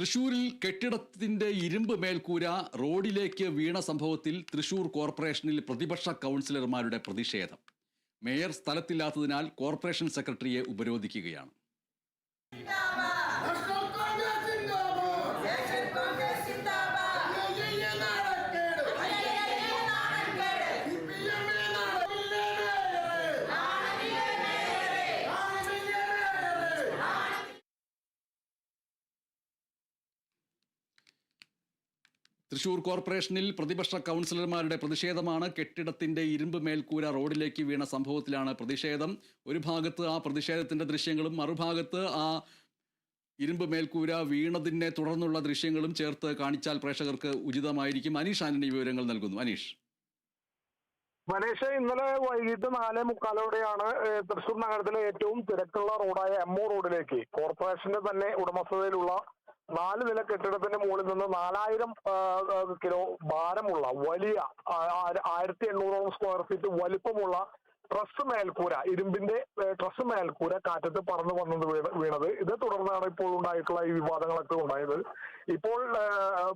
തൃശൂരിൽ കെട്ടിടത്തിന്റെ ഇരുമ്പ് മേൽക്കൂര റോഡിലേക്ക് വീണ സംഭവത്തിൽ തൃശൂർ കോർപ്പറേഷനിൽ പ്രതിപക്ഷ കൗൺസിലർമാരുടെ പ്രതിഷേധം. മേയർ സ്ഥലത്തില്ലാത്തതിനാൽ കോർപ്പറേഷൻ സെക്രട്ടറിയെ ഉപരോധിക്കുകയാണ്. തൃശൂർ കോർപ്പറേഷനിൽ പ്രതിപക്ഷ കൗൺസിലർമാരുടെ പ്രതിഷേധമാണ് കെട്ടിടത്തിന്റെ ഇരുമ്പ് മേൽക്കൂര റോഡിലേക്ക് വീണ സംഭവത്തിലാണ് പ്രതിഷേധം. ഒരു ഭാഗത്ത് ആ പ്രതിഷേധത്തിന്റെ ദൃശ്യങ്ങളും മറുഭാഗത്ത് ആ ഇരുമ്പ് മേൽക്കൂര വീണതിനെ തുടർന്നുള്ള ദൃശ്യങ്ങളും ചേർത്ത് കാണിച്ചാൽ പ്രേക്ഷകർക്ക് ഉചിതമായിരിക്കും. അനീഷ് ആന്റണി വിവരങ്ങൾ നൽകുന്നു. അനീഷ്. മനീഷ് ഇന്നലെ വൈകിട്ട് നാലേ മുക്കാലോടെയാണ് തൃശൂർ നഗരത്തിലെ ഏറ്റവും തിരക്കുള്ള റോഡായ എം ഒ റോഡിലേക്ക് കോർപ്പറേഷന്റെ തന്നെ ഉടമസ്ഥതയിലുള്ള നാല് നില കെട്ടിടത്തിന്റെ മുകളിൽ നിന്ന് നാലായിരം കിലോ ഭാരമുള്ള വലിയ ആയിരത്തി എണ്ണൂറോളം സ്ക്വയർ ഫീറ്റ് വലിപ്പമുള്ള ട്രസ് മേൽക്കൂര ഇരുമ്പിന്റെ ട്രസ് മേൽക്കൂര കാറ്റത്ത് പറന്നു വന്നത് വീണ- വീണത്. ഇതേ തുടർന്നാണ് ഇപ്പോൾ ഉണ്ടായിട്ടുള്ള ഈ വിവാദങ്ങളൊക്കെ ഉണ്ടായത്. ഇപ്പോൾ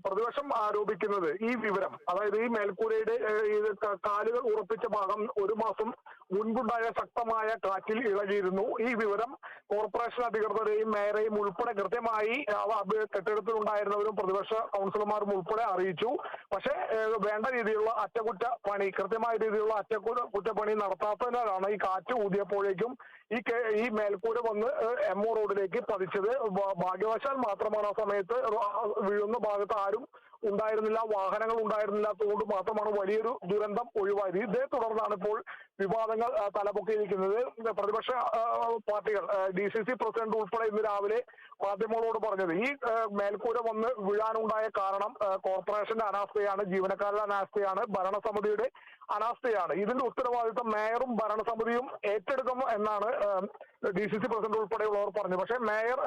പ്രതിപക്ഷം ആരോപിക്കുന്നത് ഈ വിവരം അതായത് ഈ മേൽക്കൂരയുടെ കാലുകൾ ഉറപ്പിച്ച ഭാഗം ഒരു മാസം മുൻപുണ്ടായ ശക്തമായ കാറ്റിൽ ഇളകിയിരുന്നു. ഈ വിവരം കോർപ്പറേഷൻ അധികൃതരെയും മേയറെയും ഉൾപ്പെടെ കൃത്യമായി കെട്ടിടത്തിലുണ്ടായിരുന്നവരും പ്രതിപക്ഷ കൗൺസിലർമാരും ഉൾപ്പെടെ അറിയിച്ചു. പക്ഷേ വേണ്ട രീതിയിലുള്ള അറ്റകുറ്റ പണി കൃത്യമായ രീതിയിലുള്ള അറ്റകുറ്റപ്പണി നടത്താത്തതിനാലാണ് ഈ കാറ്റ് ഊതിയപ്പോഴേക്കും ഈ ഈ മേൽക്കൂര വന്ന് എം ഒ റോഡിലേക്ക് പതിച്ചത്. ഭാഗ്യവശാൽ മാത്രമാണ് ആ സമയത്ത് വീഴുന്ന ഭാഗത്ത് ആരും ഉണ്ടായിരുന്നില്ല വാഹനങ്ങൾ ഉണ്ടായിരുന്നില്ലാത്തതുകൊണ്ട് മാത്രമാണ് വലിയൊരു ദുരന്തം ഒഴിവായത്. ഇതേ തുടർന്നാണ് ഇപ്പോൾ വിവാദങ്ങൾ തലപൊക്കിയിരിക്കുന്നത്. പ്രതിപക്ഷ പാർട്ടികൾ ഡി സി സി പ്രസിഡന്റ് ഉൾപ്പെടെ ഇന്ന് രാവിലെ മാധ്യമങ്ങളോട് പറഞ്ഞത് ഈ മേൽക്കൂര വന്ന് വീഴാനുണ്ടായ കാരണം കോർപ്പറേഷന്റെ അനാസ്ഥയാണ് ജീവനക്കാരുടെ അനാസ്ഥയാണ് ഭരണസമിതിയുടെ അനാസ്ഥയാണ്. ഇതിന്റെ ഉത്തരവാദിത്തം മേയറും ഭരണസമിതിയും ഏറ്റെടുക്കും എന്നാണ് ഡി സി സി പ്രസിഡന്റ് ഉൾപ്പെടെയുള്ളവർ പറഞ്ഞു. പക്ഷേ മേയർ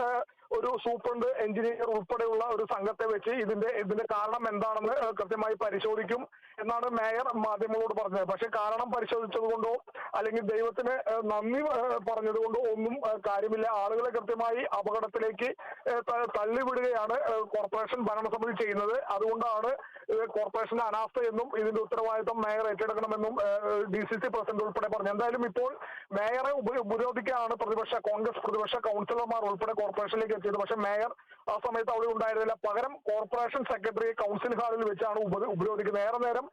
ഒരു സൂപ്രണ്ട് എഞ്ചിനീയർ ഉൾപ്പെടെയുള്ള ഒരു സംഘത്തെ വെച്ച് ഇതിന്റെ ഇതിന്റെ കാരണം എന്താണെന്ന് കൃത്യമായി പരിശോധിക്കും എന്നാണ് മേയർ മാധ്യമങ്ങളോട് പറഞ്ഞത്. പക്ഷെ കാരണം പരിശോധിച്ചത് കൊണ്ടോ അല്ലെങ്കിൽ ദൈവത്തിന് നന്ദി പറഞ്ഞത് കൊണ്ടോ ഒന്നും കാര്യമില്ല. ആളുകളെ കൃത്യമായി അപകടത്തിലേക്ക് തള്ളിവിടുകയാണ് കോർപ്പറേഷൻ ഭരണസമിതി ചെയ്യുന്നത്. അതുകൊണ്ടാണ് കോർപ്പറേഷന്റെ അനാസ്ഥ എന്നും ഇതിന്റെ ഉത്തരവാദിത്തം മേയർ ഏറ്റെടുക്കണമെന്നും ഡി സി സി പ്രസിഡന്റ് ഉൾപ്പെടെ പറഞ്ഞു. എന്തായാലും ഇപ്പോൾ മേയറെ ഉപ- ഉപരോധിക്കാനാണ് പ്രതിപക്ഷ കോൺഗ്രസ് പ്രതിപക്ഷ കൗൺസിലർമാർ ഉൾപ്പെടെ കോർപ്പറേഷനിലേക്ക് എത്തിയത്. പക്ഷേ മേയർ ആ സമയത്ത് അവിടെ ഉണ്ടായിരുന്നില്ല. പകരം കോർപ്പറേഷൻ സെക്രട്ടറിയെ കൗൺസിൽ ഹാളിൽ വെച്ചാണ് ഉപ- ഉപരോധിക്കുന്നത്. ഏറെ നേരം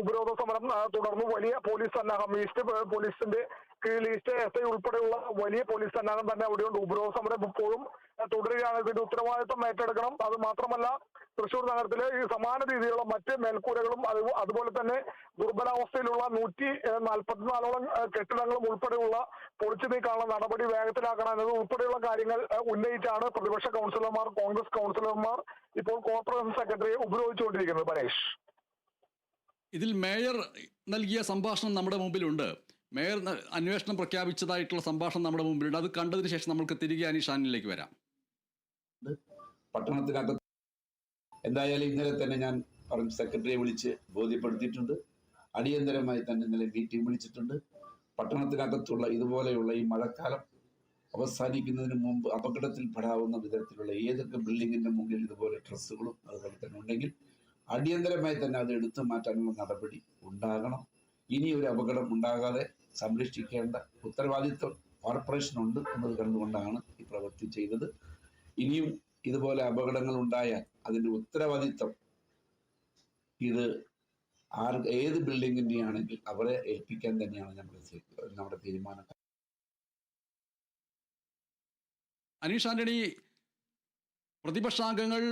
ഉപരോധ സമരം തുടർന്നു വലിയ പോലീസ് സന്നാഹം ഈസ്റ്റ് പോലീസിന്റെ കീഴിൽ ഈസ്റ്റ് എസ് ഐ ഉൾപ്പെടെയുള്ള വലിയ പോലീസ് സന്നാഹം തന്നെ അവിടെയുണ്ട്. ഉപരോധ സമരം ഇപ്പോഴും തുടരുകയാണ്. ഇതിന്റെ ഉത്തരവാദിത്വം ഏറ്റെടുക്കണം. അത് മാത്രമല്ല തൃശൂർ നഗരത്തിലെ ഈ സമാന രീതിയിലുള്ള മറ്റ് മേൽക്കൂരകളും അത് അതുപോലെ തന്നെ ദുർബലാവസ്ഥയിലുള്ള നൂറ്റി നാൽപ്പത്തിനാലോളം കെട്ടിടങ്ങളും ഉൾപ്പെടെയുള്ള പൊളിച്ചു നീക്കാനുള്ള നടപടി വേഗത്തിലാക്കണം എന്നത് ഉൾപ്പെടെയുള്ള കാര്യങ്ങൾ ഉന്നയിച്ചാണ് പ്രതിപക്ഷ കൗൺസിലർമാർ കോൺഗ്രസ് കൗൺസിലർമാർ ഇപ്പോൾ കോർപ്പറേഷൻ സെക്രട്ടറിയെ ഉപരോധിച്ചുകൊണ്ടിരിക്കുന്നത്. പരേഷ്. ഇതിൽ മേയർ നൽകിയ സംഭാഷണം നമ്മുടെ മുമ്പിലുണ്ട്. മേയർ അന്വേഷണം പ്രഖ്യാപിച്ചതായിട്ടുള്ള സംഭാഷണം നമ്മുടെ മുമ്പിലുണ്ട്. അത് കണ്ടതിന് ശേഷം നമുക്ക് തിരികെ അനീഷ് ആനിലേക്ക് വരാം. പട്ടണത്തിനകത്ത് എന്തായാലും ഇന്നലെ തന്നെ ഞാൻ പറഞ്ഞ സെക്രട്ടറിയെ വിളിച്ച് ബോധ്യപ്പെടുത്തിയിട്ടുണ്ട്. അടിയന്തരമായി തന്നെ ഇന്നലെ മീറ്റിംഗ് വിളിച്ചിട്ടുണ്ട്. പട്ടണത്തിനകത്തുള്ള ഇതുപോലെയുള്ള ഈ മഴക്കാലം അവസാനിക്കുന്നതിന് മുമ്പ് അപകടത്തിൽപ്പെടാവുന്ന വിധത്തിലുള്ള ഏതൊക്കെ ബിൽഡിങ്ങിന്റെ മുന്നിൽ ഇതുപോലെ ഡ്രസ്സുകളും അതുപോലെ തന്നെ ഉണ്ടെങ്കിൽ അടിയന്തരമായി തന്നെ അത് എടുത്തു മാറ്റാനുള്ള നടപടി ഉണ്ടാകണം. ഇനി ഒരു അപകടം ഉണ്ടാകാതെ സംരക്ഷിക്കേണ്ട ഉത്തരവാദിത്വം കോർപ്പറേഷനുണ്ട് എന്നത് കണ്ടുകൊണ്ടാണ് ഈ പ്രവൃത്തി ചെയ്തത്. ഇനിയും ഇതുപോലെ അപകടങ്ങൾ ഉണ്ടായാൽ അതിന്റെ ഉത്തരവാദിത്വം ഇത് ആർ ഏത് ബിൽഡിങ്ങിന്റെ ആണെങ്കിൽ അവരെ ഏൽപ്പിക്കാൻ തന്നെയാണ് നമ്മുടെ നമ്മുടെ തീരുമാനം. അനീഷ് ആന്റണി പ്രതിപക്ഷാംഗങ്ങൾ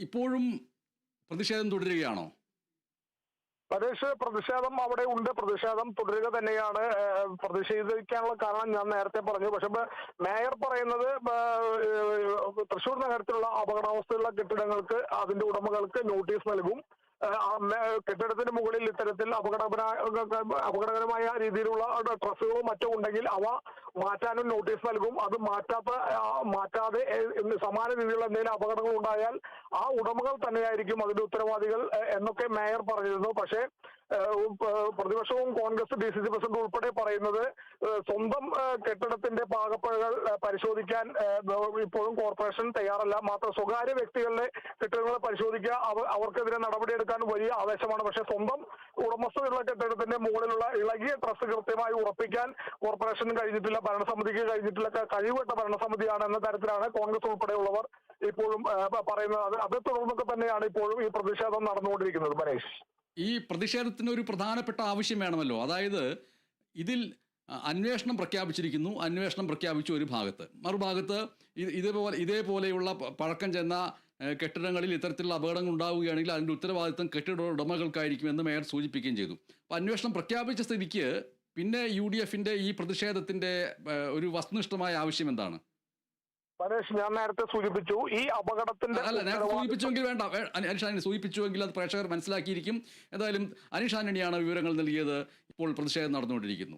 ഇപ്പോഴും പ്രതിഷേധം തുടരുകയാണോ? പരേഷ് പ്രതിഷേധം അവിടെ ഉണ്ട്. പ്രതിഷേധം തുടരുക തന്നെയാണ്. പ്രതിഷേധിക്കാനുള്ള കാരണം ഞാൻ നേരത്തെ പറഞ്ഞു. പക്ഷെ മേയർ പറയുന്നത് തൃശൂർ നഗരത്തിലുള്ള അപകടാവസ്ഥയുള്ള കെട്ടിടങ്ങൾക്ക് അതിന്റെ ഉടമകൾക്ക് നോട്ടീസ് നൽകും. കെട്ടിടത്തിന് മുകളിൽ ഇത്തരത്തിൽ അപകടകരമായ അപകടകരമായ രീതിയിലുള്ള ഡ്രസ്സുകളോ മറ്റോ ഉണ്ടെങ്കിൽ അവ മാറ്റാനും നോട്ടീസ് നൽകും. അത് മാറ്റാത്ത മാറ്റാതെ സമാന രീതിയിലുള്ള എന്തെങ്കിലും അപകടങ്ങൾ ഉണ്ടായാൽ ആ ഉടമകൾ തന്നെയായിരിക്കും അതിന്റെ ഉത്തരവാദികൾ എന്നൊക്കെ മേയർ പറഞ്ഞിരുന്നു. പക്ഷേ പ്രതിപക്ഷവും Congress D C C president ഉൾപ്പെടെ പറയുന്നത് സ്വന്തം കെട്ടിടത്തിന്റെ പാകപ്പഴകൾ പരിശോധിക്കാൻ ഇപ്പോഴും കോർപ്പറേഷൻ തയ്യാറല്ല. മാത്രം സ്വകാര്യ വ്യക്തികളുടെ കെട്ടിടങ്ങളെ പരിശോധിക്കുക അവ- അവർക്കെതിരെ നടപടിയെടുക്കാൻ വലിയ ആവേശമാണ്. പക്ഷെ സ്വന്തം ഉടമസ്ഥതയുള്ള കെട്ടിടത്തിന്റെ മുകളിലുള്ള ഇളകിയ ട്രസ് കൃത്യമായി ഉറപ്പിക്കാൻ കോർപ്പറേഷന് കഴിഞ്ഞിട്ടില്ല ഭരണസമിതിക്ക് കഴിഞ്ഞിട്ടില്ല കഴിവട്ട ഭരണസമിതിയാണ് എന്ന തരത്തിലാണ് കോൺഗ്രസ് ഉൾപ്പെടെയുള്ളവർ ഇപ്പോഴും പറയുന്നത്. അത് അതേ തുടർന്നൊക്കെ തന്നെയാണ് ഇപ്പോഴും ഈ പ്രതിഷേധം നടന്നുകൊണ്ടിരിക്കുന്നത് മനേഷ്. ഈ പ്രതിഷേധത്തിന് ഒരു പ്രധാനപ്പെട്ട ആവശ്യം വേണമല്ലോ. അതായത് ഇതിൽ അന്വേഷണം പ്രഖ്യാപിച്ചിരിക്കുന്നു. അന്വേഷണം പ്രഖ്യാപിച്ചു ഒരു ഭാഗത്ത്. മറുഭാഗത്ത് ഇത് ഇതേപോലെ ഇതേപോലെയുള്ള പഴക്കം ചെന്ന കെട്ടിടങ്ങളിൽ ഇത്തരത്തിലുള്ള അപകടങ്ങൾ ഉണ്ടാവുകയാണെങ്കിൽ അതിന്റെ ഉത്തരവാദിത്തം കെട്ടിട ഉടമകൾക്കായിരിക്കുമെന്ന് മേയർ സൂചിപ്പിക്കുകയും ചെയ്തു. അപ്പോൾ അന്വേഷണം പ്രഖ്യാപിച്ച സ്ഥിതിക്ക് പിന്നെ യു ഡി എഫിന്റെ ഈ പ്രതിഷേധത്തിന്റെ ഒരു വസ്തുനിഷ്ഠമായ ആവശ്യം എന്താണ്? മനേഷ് ഞാൻ നേരത്തെ സൂചിപ്പിച്ചു ഈ അപകടത്തിന്റെ അല്ല ഞാൻ സൂചിപ്പിച്ചുവെങ്കിൽ വേണ്ട. വേ- അനി- ആന്റണി സൂചിപ്പിച്ചുവെങ്കിൽ അത് പ്രേക്ഷകർ മനസ്സിലാക്കിയിരിക്കും. എന്തായാലും അനീഷ് ആന്റണിയാണ് വിവരങ്ങൾ നൽകിയത്. ഇപ്പോൾ പ്രതിഷേധം നടന്നുകൊണ്ടിരിക്കുന്നു.